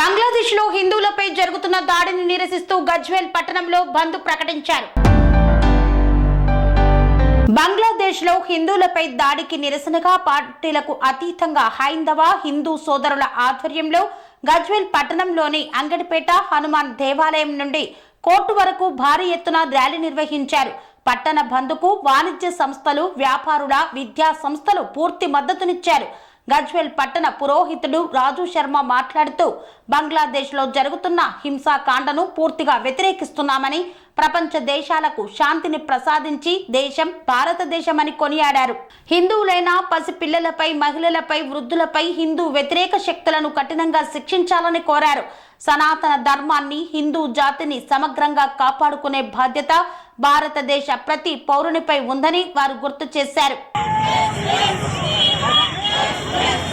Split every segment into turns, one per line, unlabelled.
బంగ్లాదేశ్లో హిందువులపై జరుగుతున్న దాడిని నిరసిస్తూ గజ్వేల్ పట్టణంలో బంద్ ప్రకటించారు. బంగ్లాదేశ్లో హిందువులపై దాడికి నిరసనగా పార్టీలకు అతీతంగా హైందవ హిందూ సోదరుల ఆధ్వర్యంలో గజ్వేల్ పట్టణంలోని అంగడిపేట హనుమాన్ దేవాలయం నుండి కోర్టు వరకు భారీ ఎత్తున ర్యాలీ నిర్వహించారు. పట్టణ బంద్కు వాణిజ్య సంస్థలు వ్యాపారుల విద్యా సంస్థలు పూర్తి మద్దతునిచ్చారు. గజ్వేల్ పట్టణ పురోహితుడు రాజు శర్మ మాట్లాడుతూ బంగ్లాదేశ్లో జరుగుతున్న హింసాకాండను పూర్తిగా వ్యతిరేకిస్తున్నామని ప్రపంచ దేశాలకు శాంతిని ప్రసాదించి దేశం భారతదేశమని కొనియాడారు. హిందువులైన పసిపిల్లలపై మహిళలపై వృద్ధులపై హిందూ వ్యతిరేక శక్తులను కఠినంగా శిక్షించాలని కోరారు. సనాతన ధర్మాన్ని హిందూ జాతిని సమగ్రంగా కాపాడుకునే బాధ్యత భారతదేశ ప్రతి పౌరునిపై ఉందని వారు గుర్తు చేశారు.
ధర్మో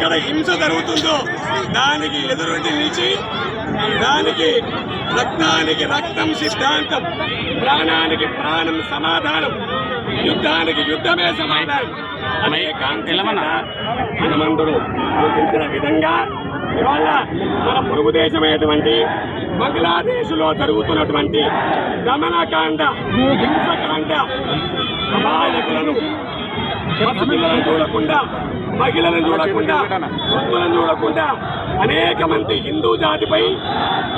ఇక్కడ హింస జరుగుతుందో దానికి ఎదురుండి నిలిచి దానికి రక్తానికి రక్తం సిద్ధాంతం ప్రాణానికి ప్రాణం సమాధానం యుద్ధానికి యుద్ధమే సమాధానం. అనేక అంకెలమన హనుమంతుడు సూచించిన విధంగా ఇవాళ మన పొరుగు దేశమైనటువంటి బంగ్లాదేశ్లో జరుగుతున్నటువంటి దమనకాండ హింసకాండ అమాయకులను పసిపిల్లలను చూడకుండా మహిళలను చూడకుండా వృద్ధులను చూడకుండా అనేక మంది హిందూ జాతిపై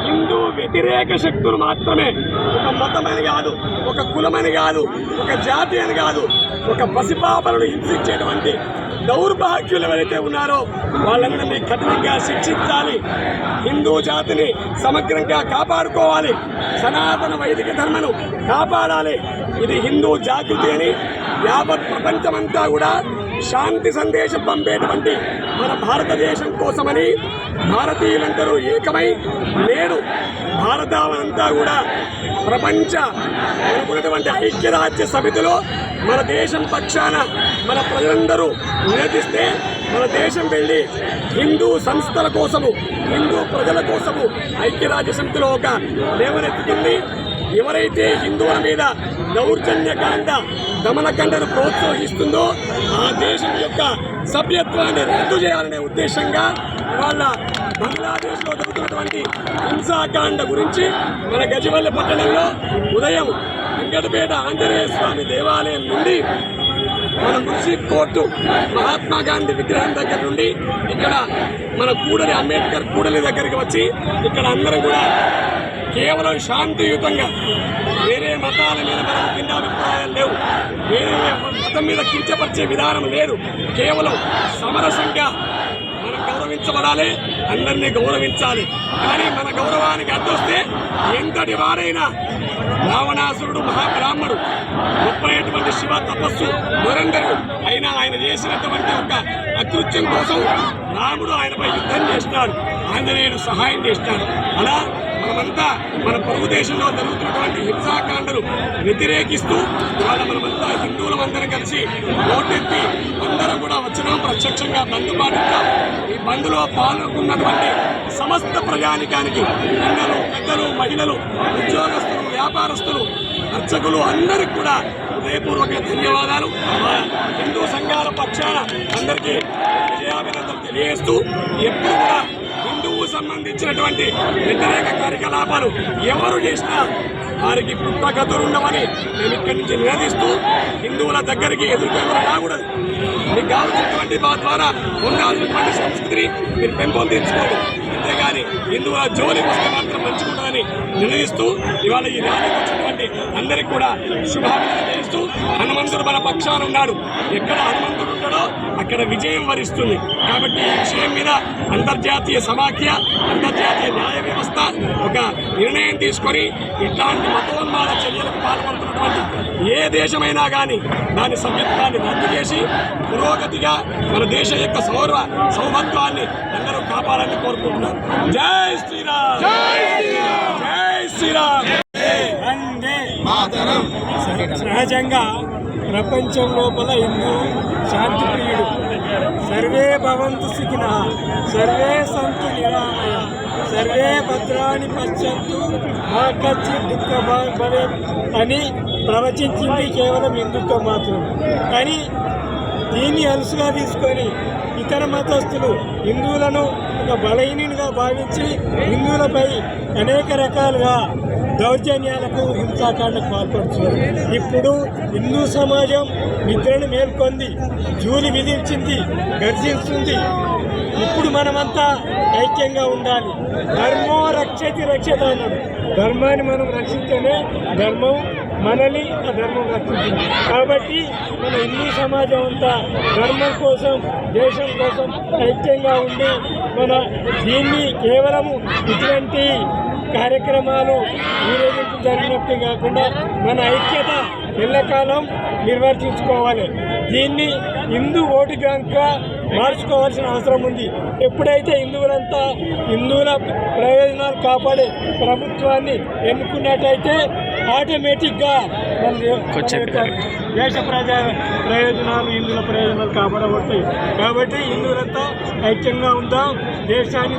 హిందూ వ్యతిరేక శక్తులు మాత్రమే. ఒక మతమని కాదు ఒక కులమని కాదు ఒక జాతి అని కాదు ఒక పసిపాపలను హింసించేటువంటి దౌర్భాగ్యులు ఎవరైతే ఉన్నారో వాళ్ళందరినీ కఠినంగా శిక్షించాలి. హిందూ జాతిని సమగ్రంగా కాపాడుకోవాలి. సనాతన వైదిక ధర్మను కాపాడాలి. ఇది హిందూ జాగృతి అని యావత్ ప్రపంచమంతా కూడా శాంతి సందేశం పంపేటువంటి మన భారతదేశం కోసమని భారతీయులందరూ ఏకమై నేడు భారతావనంతా కూడా ప్రపంచ మనకున్నటువంటి ఐక్యరాజ్య సమితిలో మన దేశం పక్షాన మన ప్రజలందరూ నిలదీస్తే మన దేశం వెళ్ళి హిందూ సంస్థల కోసము హిందూ ప్రజల కోసము ఐక్యరాజ్య సమితిలో ఒక లేవనెత్తుతుంది. ఎవరైతే హిందువుల మీద దౌర్జన్యకాండ దమనకండను ప్రోత్సహిస్తుందో ఆ దేశం యొక్క సభ్యత్వాన్ని రద్దు చేయాలనే ఉద్దేశంగా వాళ్ళ బంగ్లాదేశ్లో జరుగుతున్నటువంటి హింసాకాండ గురించి మన గజవల్లి పట్టణంలో ఉదయం వెంకటపేట ఆంజనేయ స్వామి దేవాలయం నుండి మన మున్సిపల్ కోర్టు మహాత్మా గాంధీ విగ్రహం దగ్గర నుండి ఇక్కడ మన కూడలి అంబేద్కర్ కూడలి దగ్గరికి వచ్చి ఇక్కడ అందరం కూడా కేవలం శాంతియుతంగా వేరే మతాల మీద మనకు భిన్నాభిప్రాయాలు లేవు. వేరే మతం మీద కించపరిచే విధానం లేదు. కేవలం సమరసంగా మనం గౌరవించబడాలి అందరినీ గౌరవించాలి. కానీ మన గౌరవానికి అడ్డొస్తే ఎంతటి వారైనా రావణాసురుడు మహాబ్రాహ్మడు గొప్పైనటువంటి శివ తపస్సు నిరంతరుడు అయినా ఆయన చేసినటువంటి ఒక అకృత్యం కోసం రాముడు ఆయనపై యుద్ధం చేస్తాడు ఆంజనేయుడు సహాయం చేస్తాడు. అలా మన మనమంతా మన పొరుగు దేశంలో జరుగుతున్నటువంటి హింసాకాండలు వ్యతిరేకిస్తూ వాళ్ళ మనమంతా హిందువులమందరం కలిసి ఓటెత్తి అందరం కూడా వచ్చినాం ప్రత్యక్షంగా బంధు పాటిస్తాం ఈ బంధులో పాల్గొన్నటువంటి సమస్త ప్రజానికానికి పిల్లలు పెద్దలు మహిళలు ఉద్యోగస్తులు వ్యాపారస్తులు అర్చకులు అందరికి కూడా హృదయపూర్వక ధన్యవాదాలు. హిందూ సంఘాల పక్షాన అందరికీ విజయాభినందనలు తెలియజేస్తూ ఎప్పుడు కూడా సంబంధించినటువంటి వ్యతిరేక కార్యకలాపాలు ఎవరు చేసినా వారికి పుట్టగతులు ఉండమని మేము ఇక్కడి నుంచి నిలదీస్తూ హిందువుల దగ్గరికి ఎదుర్కొని రాకూడదు. మీకు కావాల్సినటువంటి మా ద్వారా ఉండాల్సినటువంటి సంస్కృతిని మీరు పెంపొందించుకోదు అంతేగాని హిందువుల జోలి వస్తే మాత్రం మంచిగుంటుందని నిలదీస్తూ ఇవాళ ఈ ర్యాలీకి వచ్చినటువంటి అందరికీ కూడా శుభాకాంక్షలు చేస్తూ హనుమంతుడు మన పక్షాన ఉన్నాడు. ఎక్కడ హనుమంతుడు ఉంటాడో అక్కడ విజయం వరిస్తుంది. కాబట్టి ఈ విషయం మీద అంతర్జాతీయ సమాఖ్య అంతర్జాతీయ న్యాయ వ్యవస్థ ఒక నిర్ణయం తీసుకొని ఇట్లాంటి మతోన్మాద చర్యలకు పాల్పడుతున్నటువంటి ఏ దేశమైనా కానీ దాని సభ్యత్వాన్ని రద్దు చేసి పురోగతిగా మన దేశ యొక్క సౌర సౌభత్వాన్ని అందరూ కాపాడాలని కోరుకుంటున్నాం. జై శ్రీరామ్! జై శ్రీరామ్!
సహజంగా ప్రపంచం లోపల హిందూ శాంతి ప్రియుడు. సర్వే భవంతు సుఖిన సర్వే సంతు నిరామయ సర్వే భద్రాన్ని పశ్చంతు మా కచ్చి దుఃఖ భవే అని ప్రవచించింది కేవలం హిందుత్వం మాత్రం కానీ దీన్ని అలుసుగా తీసుకొని ఇతర మతస్థులు హిందువులను ఒక బలహీనులుగా భావించి హిందువులపై అనేక రకాలుగా దౌర్జన్యాలకు హింసాకాండకు పాల్పడుతున్నారు. ఇప్పుడు హిందూ సమాజం నిద్రను మేల్కొంది జూలి విధించింది గర్జిస్తుంది. ఇప్పుడు మనమంతా ఐక్యంగా ఉండాలి. ధర్మో రక్షతి రక్షత అన్నాడు. ధర్మాన్ని మనం రక్షిస్తేనే ధర్మం మనల్ని ఆ ధర్మం రక్షించింది. కాబట్టి మన హిందూ సమాజం అంతా ధర్మం కోసం దేశం కోసం ఐక్యంగా ఉండి మన దీన్ని కేవలము ఇటువంటి కార్యక్రమాలు ఊరేగింపు జరిగినట్టు కాకుండా మన ఐక్యత ఎల్లకాలం నిర్వర్తించుకోవాలి. దీన్ని హిందూ ఓటు బ్యాంక్గా మార్చుకోవాల్సిన అవసరం ఉంది. ఎప్పుడైతే హిందువులంతా హిందువుల ప్రయోజనాలు కాపాడే ప్రభుత్వాన్ని ఎన్నుకున్నట్టయితే ఆటోమేటిక్గా దేశ ప్రజా ప్రయోజనాలు హిందువుల ప్రయోజనాలు కాపాడబడతాయి. కాబట్టి హిందువులంతా ఐక్యంగా ఉందాం. దేశాన్ని